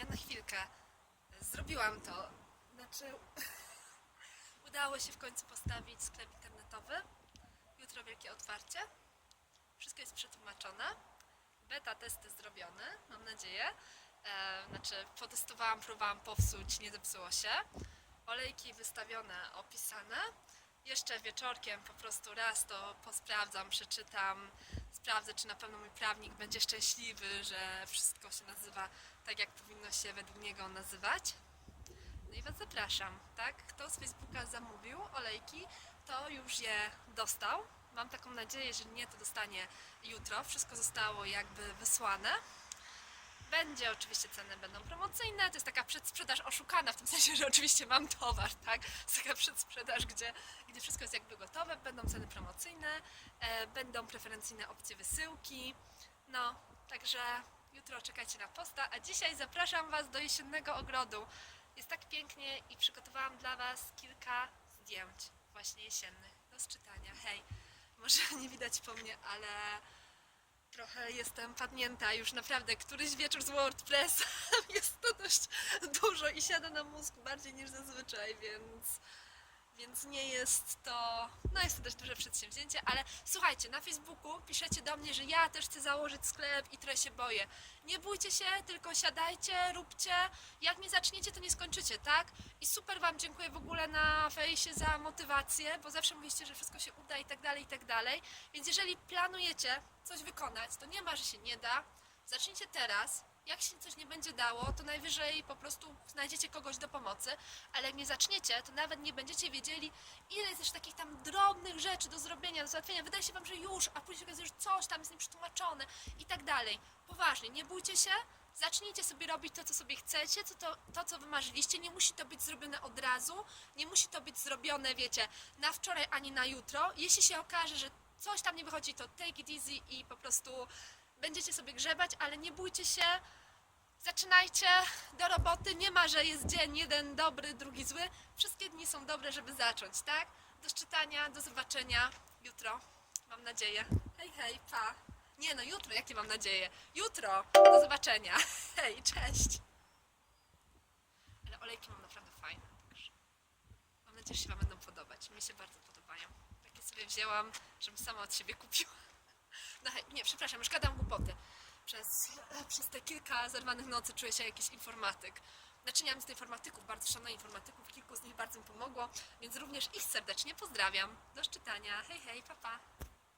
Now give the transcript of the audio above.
ja na chwilkę zrobiłam to. Znaczy, udało się w końcu postawić sklep internetowy. Jutro wielkie otwarcie. Wszystko jest przetłumaczone. Beta testy zrobione, mam nadzieję. E, znaczy, potestowałam, próbowałam powsuć, nie zepsuło się. Olejki wystawione, opisane. Jeszcze wieczorkiem po prostu raz to posprawdzam, przeczytam, sprawdzę, czy na pewno mój prawnik będzie szczęśliwy, że wszystko się nazywa tak, jak powinno się według niego nazywać. No i Was zapraszam, tak? Kto z Facebooka zamówił olejki, to już je dostał. Mam taką nadzieję, jeżeli nie, to dostanie jutro. Wszystko zostało jakby wysłane. Będzie oczywiście ceny będą promocyjne, to jest taka przedsprzedaż oszukana, w tym sensie, że oczywiście mam towar, tak? To jest taka przedsprzedaż, gdzie, gdzie wszystko jest jakby gotowe, będą ceny promocyjne, e, będą preferencyjne opcje wysyłki. No, także jutro czekajcie na posta, a dzisiaj zapraszam Was do jesiennego ogrodu. Jest tak pięknie i przygotowałam dla Was kilka zdjęć właśnie jesiennych do czytania. Hej, może nie widać po mnie, ale trochę jestem padnięta już naprawdę. Któryś wieczór z WordPress jest to dość dużo i siada na mózg bardziej niż zazwyczaj, więc, więc nie jest to. No jest to dość duże przedsięwzięcie, ale słuchajcie, na Facebooku piszecie do mnie, że ja też chcę założyć sklep i trochę się boję. Nie bójcie się, tylko siadajcie, róbcie. Jak nie zaczniecie, to nie skończycie, tak? I super Wam dziękuję w ogóle na fejsie za motywację, bo zawsze mówiliście, że wszystko się uda i tak dalej, i tak dalej. Więc jeżeli planujecie coś wykonać, to nie ma, że się nie da. Zacznijcie teraz. Jak się coś nie będzie dało, to najwyżej po prostu znajdziecie kogoś do pomocy, ale jak nie zaczniecie, to nawet nie będziecie wiedzieli, ile jest jeszcze takich tam drobnych rzeczy do zrobienia, do załatwienia. Wydaje się Wam, że już, a później się okazuje, że coś tam jest nieprzetłumaczone i tak dalej. Poważnie, nie bójcie się, zacznijcie sobie robić to, co sobie chcecie, co to, to, co wymarzyliście. Nie musi to być zrobione od razu, nie musi to być zrobione, wiecie, na wczoraj ani na jutro. Jeśli się okaże, że coś tam nie wychodzi, to take it easy i po prostu będziecie sobie grzebać, ale nie bójcie się. Zaczynajcie do roboty. Nie ma, że jest dzień jeden dobry, drugi zły. Wszystkie dni są dobre, żeby zacząć, tak? Do czytania, do zobaczenia jutro. Mam nadzieję. Hej, hej, pa. Nie no, jutro, jakie mam nadzieję? Jutro. Do zobaczenia. Hej, cześć. Ale olejki mam naprawdę fajne, także mam nadzieję, że się Wam będą podobać. Mi się bardzo podobają. Takie sobie wzięłam, żebym sama od siebie kupiła. Nie, przepraszam, już gadam głupoty. Przez, przez te kilka zerwanych nocy czuję się jakiś informatyk. Znaczy z informatyków, bardzo szanuję informatyków, kilku z nich bardzo mi pomogło, więc również ich serdecznie pozdrawiam. Do szczytania. Hej, hej, papa. Pa.